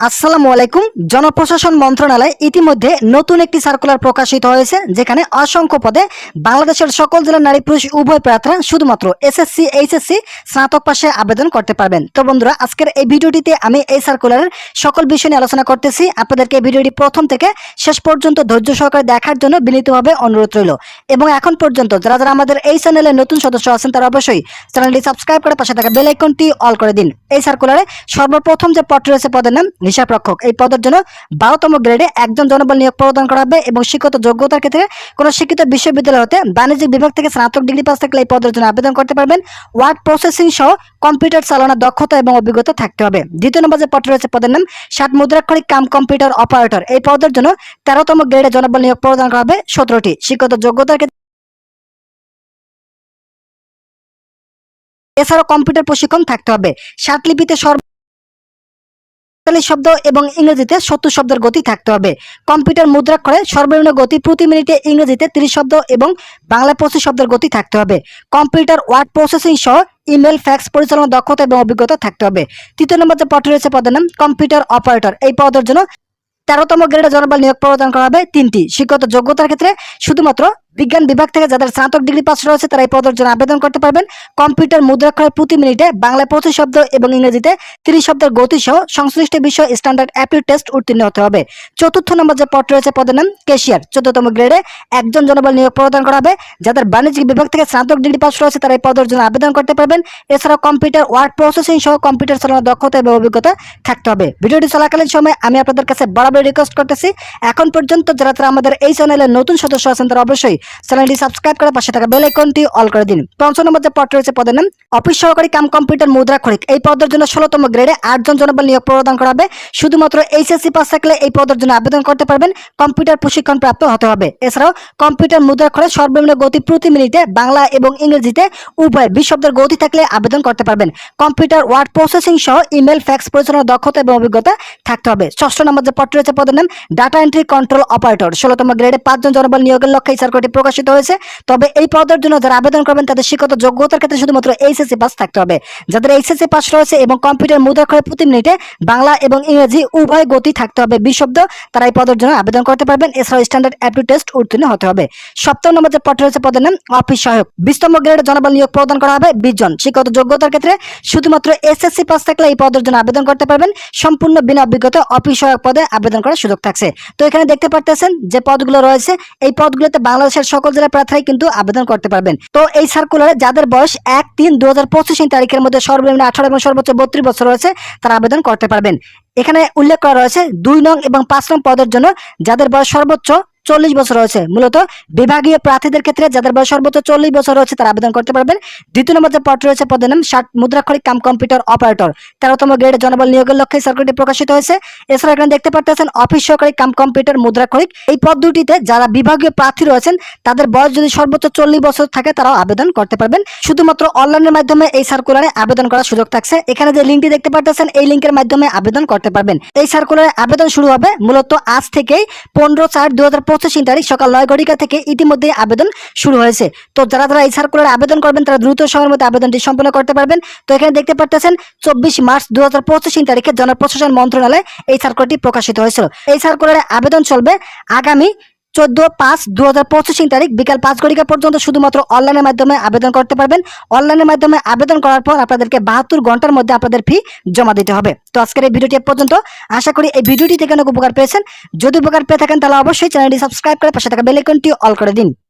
আসসালামু আলাইকুম। জনপ্রশাসন মন্ত্রণালয় ইতিমধ্যে নতুন একটি সার্কুলার প্রকাশিত হয়েছে, যেখানে অসংখ্য পদে বাংলাদেশের সকল জেলার নারী পুরুষ উভয় প্রার্থীরা শুধুমাত্র এসএসসি, এইচএসসি স্নাতক পাশে আবেদন করতে পারবেন। তো বন্ধুরা, আজকের এই ভিডিওটিতে আমি এই সার্কুলারের সকল বিষয় নিয়ে আলোচনা করতেছি। আপনাদেরকে এই ভিডিওটি প্রথম থেকে শেষ পর্যন্ত ধৈর্য সহকারে দেখার জন্য বিনীতভাবে অনুরোধ রইল। এবং এখন পর্যন্ত যারা যারা আমাদের এই চ্যানেলে নতুন সদস্য আছেন, তারা অবশ্যই চ্যানেলটি সাবস্ক্রাইব করে পাশে থাকা বেল আইকনটি অল করে দিন। এই সার্কুলারে সর্বপ্রথম যে পদটি রয়েছে, পদের নাম হিসাবরক্ষক এই পদের জন্য বারোতম গ্রেডে একজন জনবল নিয়োগ প্রদান করা হবে এবং শিক্ষিত যোগ্যতার ক্ষেত্রে কোনো শিক্ষিত বিশ্ববিদ্যালয় হতে বাণিজ্যিক বিভাগ থেকে স্নাতক ডিগ্রি পাস থাকলে এই পদের জন্য আবেদন করতে পারবেন। ওয়ার্ড প্রসেসিং সহ কম্পিউটার চালানোর দক্ষতা এবং অভিজ্ঞতা থাকতে হবে। দ্বিতীয় নম্বর যে পদটি রয়েছে, পদের নাম ষাট মুদ্রাক্ষরিক কাম কম্পিউটার অপারেটর এই পদের জন্য তেরোতম গ্রেডে জনবল নিয়োগ প্রদান করা হবে সতেরোটি। শিক্ষিত যোগ্যতার ক্ষেত্রে এছাড়াও কম্পিউটার প্রশিক্ষণ থাকতে হবে। লিপিতে সর্ব পঁয়তাল্লিশ শব্দ এবং ইংরেজিতে সত্তর শব্দের গতি থাকতে হবে। কম্পিউটার মুদ্রাক্ষরে সর্বনিম্ন গতি প্রতি মিনিটে ইংরেজিতে তিরিশ শব্দ এবং বাংলা পঁচিশ শব্দের গতি থাকতে হবে। কম্পিউটার ওয়ার্ড প্রসেসিং সহ ইমেল, ফ্যাক্স, পরিচালনা, দক্ষতা এবং অভিজ্ঞতা থাকতে হবে। তৃতীয় নম্বর যে পদটি রয়েছে পদের নাম, কম্পিউটার অপারেটর। এই পদের জন্য তেরোতম গ্রেডে জনবল নিয়োগ প্রদান করা হবে তিনটি। শিক্ষত যোগ্যতার ক্ষেত্রে শুধুমাত্র বিজ্ঞান বিভাগ থেকে যাদের স্নাতক ডিগ্রি পাস রয়েছে, তারা এই পদের জন্য আবেদন করতে পারবেন। কম্পিউটার মুদ্রাক্ষরে প্রতি মিনিটে বাংলায় পঁচিশ শব্দ এবং ইংরেজিতে তিরিশ শব্দের গতি সহ সংশ্লিষ্ট বিষয় স্ট্যান্ডার্ড অ্যাপিড টেস্ট উত্তীর্ণ হতে হবে। চতুর্থ নম্বর যে পদ রয়েছে, পদের নাম কেশিয়ার। চোদ্দতম গ্রেডে একজন জনবল নিয়োগ প্রদান করা হবে। যাদের বাণিজ্যিক বিভাগ থেকে স্নাতক ডিগ্রি পাস রয়েছে, তারা এই পদের জন্য আবেদন করতে পারবেন। এছাড়াও কম্পিউটার ওয়ার্ড প্রসেসিং সহ কম্পিউটার চালানোর দক্ষতা এবং অভিজ্ঞতা থাকতে হবে। ভিডিওটি চলাকালীন সময় আমি আপনাদের কাছে বরাবর রিকোয়েস্ট করতেছি। এখন পর্যন্ত যারা তারা আমাদের এই চ্যানেলের নতুন সদস্য আছেন, তারা অবশ্যই চ্যানেলটি সাবস্ক্রাইব করে পাশে থাকা বেল আইকনটি অল করে দিন। পঞ্চম নম্বর যে পদ রয়েছে, পদের নাম অফিস সহকারী কাম কম্পিউটার মুদ্রাক্ষরিক এই পদের জন্য ষোলোতম গ্রেডে আটজন জনবল নিয়োগ প্রদান করা হবে। শুধুমাত্র এইচএসসি পাস থাকলে এই পদের জন্য আবেদন করতে পারবেন। কম্পিউটার প্রশিক্ষণ প্রাপ্ত হতে হবে। এছাড়াও কম্পিউটার মুদ্রাক্ষরে সর্বনিম্ন গতি প্রতি মিনিটে বাংলা এবং ইংরেজিতে উভয় বিশ শব্দের গতি থাকলে আবেদন করতে পারবেন। কম্পিউটার ওয়ার্ড প্রসেসিং সহ ইমেল ফ্যাক্স পরিচালনার দক্ষতা এবং অভিজ্ঞতা থাকতে হবে। ষষ্ঠ নম্বর যে পদ রয়েছে, পদের নাম ডাটা এন্ট্রি কন্ট্রোল অপারেটর ষোলোতম গ্রেডে পাঁচজন জনবল নিয়োগের লক্ষ্যে এই সার্কুলটি প্রকাশিত হয়েছে। তবে এই পদের জন্য যারা আবেদন করবেন, তাদের শিক্ষত যোগ্যতার ক্ষেত্রে শুধুমাত্র এইচএসসি পাস থাকতে হবে। যাদের এইচএসসি পাস রয়েছে এবং কম্পিউটার মুদ্রাক্ষরে প্রতি মিনিটে বাংলা এবং ইংরেজি উভয় গতি থাকতে হবে বিশ শব্দ তারা এই পদের জন্য আবেদন করতে পারবেন। এছাড়াও স্ট্যান্ডার্ড অ্যাপটিউড টেস্ট উত্তীর্ণ হতে হবে। সপ্তম নম্বর যে পদ রয়েছে, পদের নাম অফিস সহায়ক। বিশতম গ্রেডে জনবল নিয়োগ প্রদান করা হবে বিশ জন শিক্ষত যোগ্যতার ক্ষেত্রে শুধুমাত্র এসএসসি পাস থাকলে এই পদের জন্য আবেদন করতে পারবেন। সম্পূর্ণ বিনা অভিজ্ঞতা অফিস সহায়ক পদে আবেদন করার সুযোগ থাকছে। তো এখানে দেখতে পারতেছেন যে পদগুলো রয়েছে। এই পদগুলোতে বাংলাদেশের সকল জেলার প্রার্থীরাই কিন্তু আবেদন করতে পারবেন। তো এই সার্কুলারে যাদের বয়স এক তিন দু হাজার তারিখের মধ্যে সর্বনিম্ন আঠারো এবং সর্বোচ্চ বত্রিশ বছর রয়েছে, তারা আবেদন করতে পারবেন। এখানে উল্লেখ করা রয়েছে দুই নং এবং পাঁচ নং পদের জন্য যাদের বয়স সর্বোচ্চ চল্লিশ বছর রয়েছে মূলত বিভাগীয় প্রার্থীদের ক্ষেত্রে যাদের বয়স সর্বোচ্চ চল্লিশ বছর রয়েছে তারা আবেদন করতে পারবেন। দ্বিতীয় নম্বর যে পদ রয়েছে, পদের নাম ষাট মুদ্রাক্ষরিক কাম কম্পিউটার অপারেটর। তেরোতম গ্রেডে জনবল নিয়োগের লক্ষ্যে সার্কুলটি প্রকাশিত হয়েছে। এছাড়া এখানে দেখতে পাচ্ছেন অফিস সহকারী কাম কম্পিউটার মুদ্রাক্ষরিক। এই পদ দুটিতে যারা বিভাগীয় প্রার্থী রয়েছেন, তাদের বয়স যদি সর্বোচ্চ চল্লিশ বছর থাকে, তারাও আবেদন করতে পারবেন। শুধুমাত্র অনলাইনের মাধ্যমে এই সার্কুলারে আবেদন করার সুযোগ থাকছে। এখানে যে লিঙ্কটি দেখতে পাচ্ছেন এই লিঙ্কের মাধ্যমে আবেদন করতে পারবেন। এই সার্কুলারে আবেদন শুরু হবে মূলত আজ থেকেই, পনেরো চার দু হাজার পঁচিশ তারিখ সকাল নয় ঘটিকা থেকে ইতিমধ্যে আবেদন শুরু হয়েছে। তো যারা যারা এই সার্কুলার আবেদন করবেন, তারা দ্রুত সময়ের মধ্যে আবেদনটি সম্পন্ন করতে পারবেন। তো এখানে দেখতে পাচ্ছেন চব্বিশ মার্চ দু হাজার পঁচিশ তারিখে জনপ্রশাসন মন্ত্রণালয়ে এই সার্কুলারটি প্রকাশিত হয়েছিল। এই সার্কুলারে আবেদন চলবে আগামী চোদ্দ পাঁচ দু হাজার পঁচিশ তারিখ বিকাল পাঁচ ঘটিকা পর্যন্ত শুধুমাত্র অনলাইনের মাধ্যমে আবেদন করতে পারবেন। অনলাইনের মাধ্যমে আবেদন করার পর আপনাদেরকে বাহাত্তর ঘণ্টার মধ্যে আপনাদের ফি জমা দিতে হবে। তো আজকের এই ভিডিওটি পর্যন্ত। আশা করি এই ভিডিওটি থেকে অনেক উপকার পেয়েছেন। যদি উপকার পেয়ে থাকেন তাহলে অবশ্যই চ্যানেলটি সাবস্ক্রাইব করে পাশে থাকা বেলাইকনটি অল করে দিন।